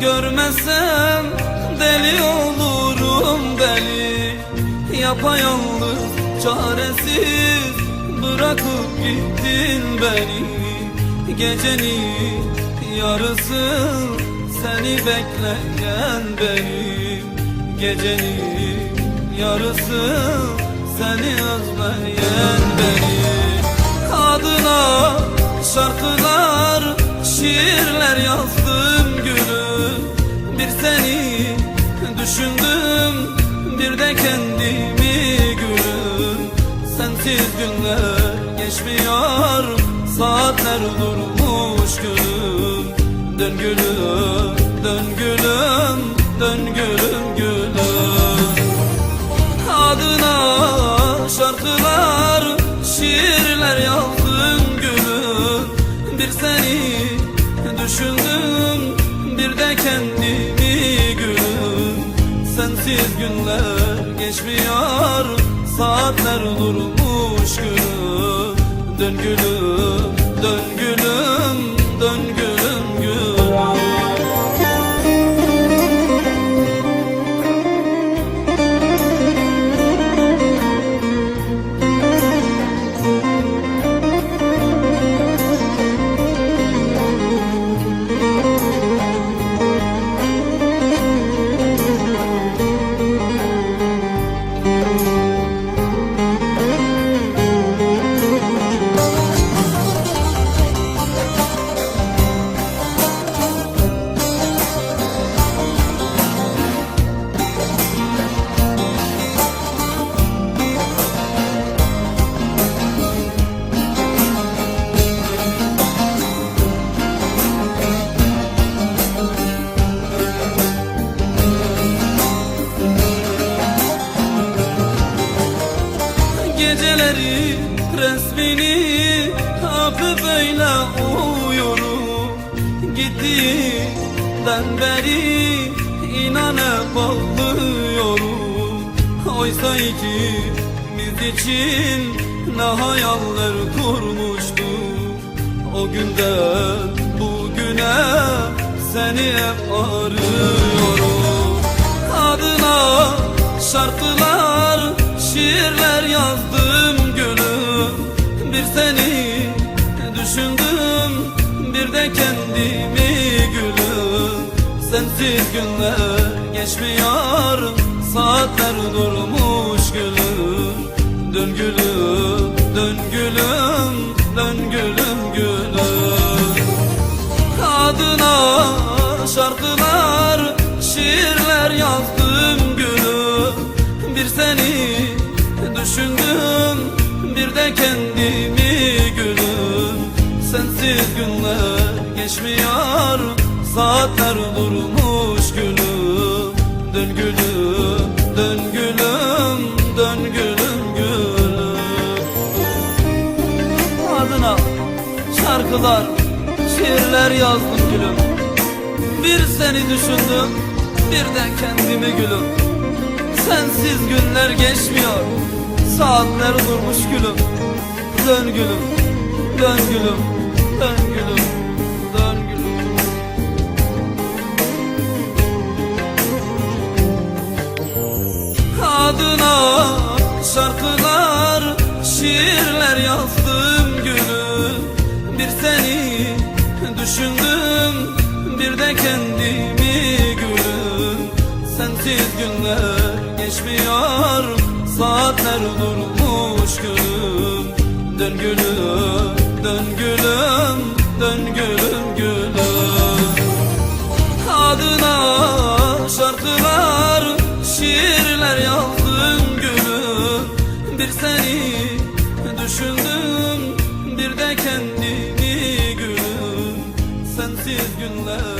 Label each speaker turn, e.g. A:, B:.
A: Görmesem deli olurum deli. Yapayalnız çaresiz Bırakıp gittin beni. Gecenin yarısı Seni bekleyen benim Gecenin yarısı Seni özleyen benim Adına şarkılar, şiirler yazdım gülüm. Bir seni düşündüm, bir de kendimi gülüm. Sensiz günler geçmiyor, saatler durmuş gülüm. Dön gülüm, dön gülüm, dön gülüm gülüm kendimi gülüm. Sensiz günler geçmiyor, saatler durmuş gülüm. Dön gülüm, Geceleri resmini hafif böyle uyuyorum Gittiğinden beri inan hep ağlıyorum Oysa ikimiz için ne hayaller kurmuştuk O günden bugüne seni hep arıyorum. Adına şarkılar, şiirler yazdım Bir seni düşündüm, bir de kendimi gülüm Sensiz günler geçmiyor, saatler durmuş gülüm. Dön gülüm, dön gülüm, dön gülüm gülüm kendimi gülüm. Sensiz günler geçmiyor, saatler durmuş gülüm. Dön gülüm, dön gülüm, dön gülüm gülüm. Adına şarkılar, şiirler yazdım gülüm. Bir seni düşündüm, bir de kendimi gülüm. Sensiz günler geçmiyor, saatler durmuş gülüm Dön gülüm, dön gülüm, dön gülüm, dön gülüm. Adına şarkılar, şiirler yazdım gülüm. Bir seni düşündüm, bir de kendimi gülüm. Sensiz günler geçmiyor, saatler durmuş gülüm Dön gülüm, dön gülüm, dön gülüm gülüm. Adına şarkılar, şiirler yazdım gülüm. Bir seni düşündüm, bir de kendimi gülüm. Sensiz günler